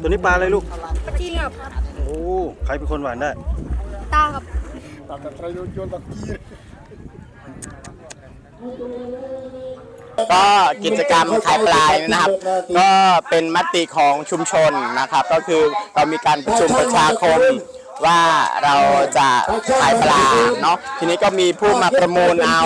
ตัวนี้ปลาอะไรลูกจีครับ โอ้ ใครเป็นคนหวานได้ ตาครับก็ ก็กิจกรรมขายปลายนะครับ ก็เป็นมติของชุมชนนะครับ ก็คือเรามีการประชุมประชาคมว่าเราจะขายปลาเนาะทีนี้ก็มีผู้มาประมูลเอา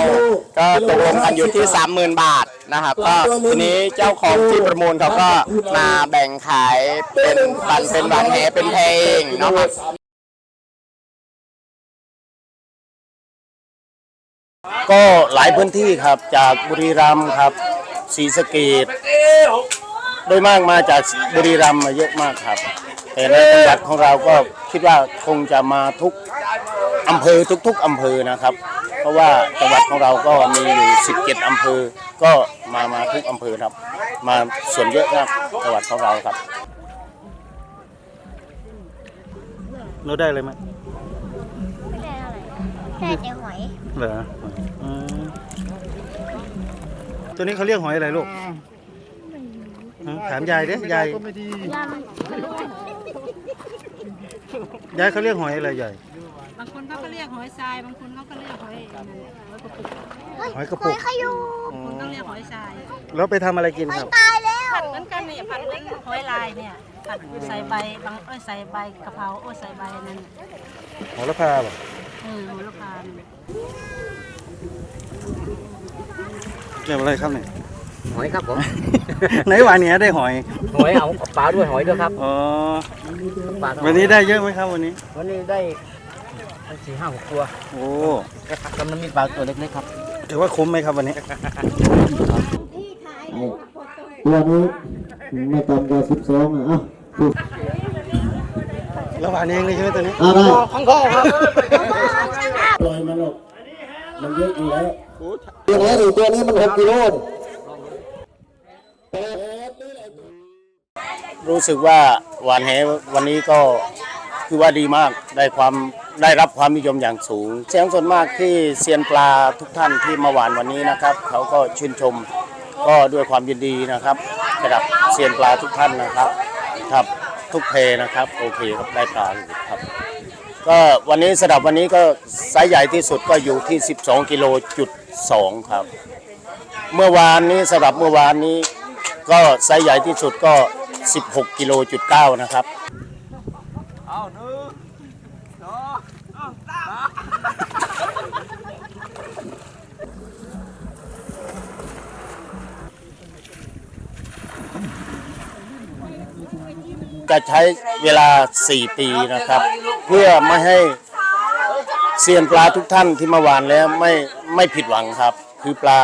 ก็ตกลงกันอยู่ที่ 30,000 บาทนะครับ ก็ทีนี้เจ้าของที่ประมูลเขาก็มาแบ่งขายเป็นปันเป็นวันแหเป็นเพลงเนาะครับ ก็หลายพื้นที่ครับจากบุรีรัมย์ครับศรีสะเกดโดยมากมาจากบุรีรัมย์มาเยอะมากครับ แต่ในจังหวัดของเราก็คิดว่าคงจะมาทุกอำเภอทุก ๆอำเภอนะครับ เพราะว่าจังหวัดของเราก็มีอยู่ 17 อำเภอ ก็มามาทุกอำเภอครับ มาส่วนเยอะมากจังหวัดของเราครับเราได้เลยไหม แค่แต่หอย เหรออืมตัวนี้เขาเรียกหอยอะไรลูกฮะถามยายเด้ยายย่างยายเขาเรียกหอยอะไรยายบางคนเขาก็เรียกหอยทราย บางคนเขาก็เรียกหอยนั่นแหละหอยกระปุกหอยกระปุกขยูอ๋อบางคนต้องเรียกหอยทรายแล้วไปทำอะไรกินครับ ตายแล้ว ผัดเหมือนกันเนี่ยผัดเหมือนหอยลายเนี่ยผัดใส่ใบบางเอ้ยใส่ใบกะเพราโอ้ยใส่ใบนั่นโหระพาเหรอ เออโหระพาเนี่ยเกี่ยวอะไรครับเนี่ย หอยครับผม ไหนหวานเนี้ยได้หอย หอยเอาปลาด้วยหอยด้วยครับอ๋อ ปลาด้วยวันนี้ได้เยอะไหมครับวันนี้ วันนี้ได้สี่ห้าหกตัวโอ้กำลังมีปลาตัวเล็กๆครับถือว่าคุ้มไหมครับวันนี้ตัวนี้ไม่ต่ำกว่าสิบสองอะเอ้าถูกแล้วหวานเองเลยใช่ไหมตัวนี้อ่าได้ ของพ่อครับ ปล่อยมันหรอกมันเยอะอยู่แล้วตัวนี้ดิตัวนี้มันหกกิโลนี่รู้สึกว่าหวานแหวันนี้ก็คือว่าดีมากได้ความได้รับความนิยมอย่างสูง เสียงส่วนมากที่เซียนปลาทุกท่านที่มาหวานวันนี้นะครับ เขาก็ชื่นชมก็ด้วยความยินดีนะครับสำหรับเซียนปลาทุกท่านนะครับ ครับทุกเพนะครับ โอเคครับได้ปลาอยู่ครับ ก็วันนี้สำหรับวันนี้ก็ไซส์ใหญ่ที่สุดก็อยู่ที่ 12กิโลจุด2ครับ เมื่อวานนี้สำหรับเมื่อวานนี้ ก็ไซส์ใหญ่ที่สุดก็ 16กิโลจุด9นะครับ จะใช้เวลา 4 ปีนะครับ เพื่อไม่ให้เซียนปลาทุกท่านที่มาหวานแล้วไม่ไม่ผิดหวังครับ คือปลา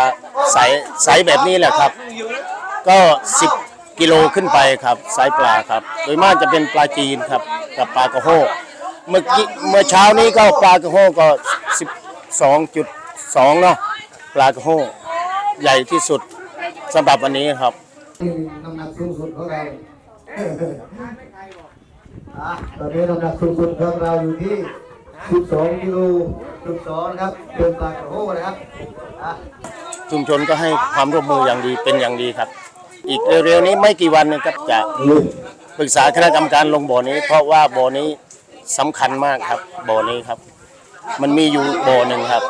ใสใสแบบนี้แหละครับ ก็ 10 กิโลขึ้นไปครับไซส์ปลาครับ โดยมากจะเป็นปลาจีนครับกับปลากระโฮกเมื่อกี้เมื่อเช้านี้ก็ปลากระโฮกก็ 12.2 เนาะปลากระโฮกใหญ่ที่สุดสำหรับวันนี้ครับน้ำหนักสูงสุดของเรา ตอนนี้น้ำหนักสูงสุดของเราอยู่ที่สิบสองกิโลจุดสองนะครับเป็นปลากรโห้นะครับชุมชนก็ให้ความร่วมมืออย่างดีเป็นอย่างดีครับ อีกเร็วๆนี้ไม่กี่วันนะครับจะปรึกษาคณะกรรมการลงบ่อนี้ เพราะว่าบ่อนี้สำคัญมากครับบ่อนี้ครับ มันมีอยู่บ่อหนึ่งครับ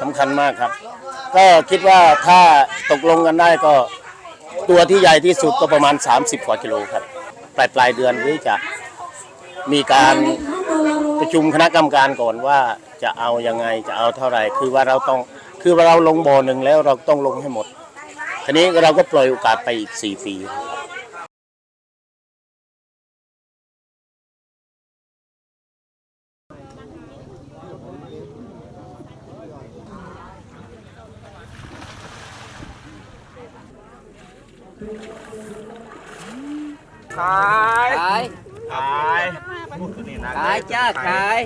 สำคัญมากครับ ก็คิดว่าถ้าตกลงกันได้ก็ตัวที่ใหญ่ที่สุดก็ประมาณ 30 กว่ากิโลครับ ปลายปลายเดือนนี้จะมีการประชุมคณะกรรมการก่อนว่าจะเอายังไงจะเอาเท่าไหร่ คือว่าเราต้องคือว่าเราลงบ่อหนึ่งแล้วเราต้องลงให้หมดทีนี้เราก็ปล่อยโอกาสไปอีก4ปี ครับขายขายขายจ้าขาย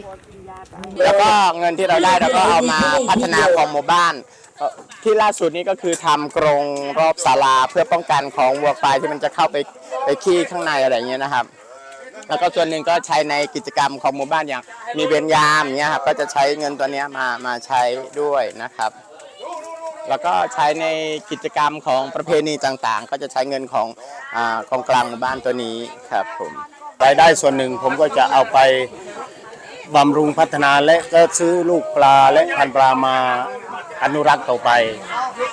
แล้วก็เงินที่เราได้เราก็เอามาพัฒนาของหมู่บ้านเอ่อที่ล่าสุดนี้ก็คือทำกรงรอบศาลาเพื่อป้องกันของวัวควายที่มันจะเข้าไปไปขี้ข้างในอะไรอย่างเงี้ยนะครับ แล้วก็ส่วนหนึ่งก็ใช้ในกิจกรรมของหมู่บ้านอย่างมีเวรยามอย่างเงี้ยครับก็จะใช้เงินตัวเนี้ยมามาใช้ด้วยนะครับ แล้วก็ใช้ในกิจกรรมของประเพณีต่างๆ ก็จะใช้เงินของอากองกลางหมู่บ้านตัวนี้ครับผมรายได้ส่วนหนึ่งผมก็จะเอาไปบำรุงพัฒนาและก็ซื้อลูกปลาและพันธุ์ปลามาอนุรักษ์ต่อไป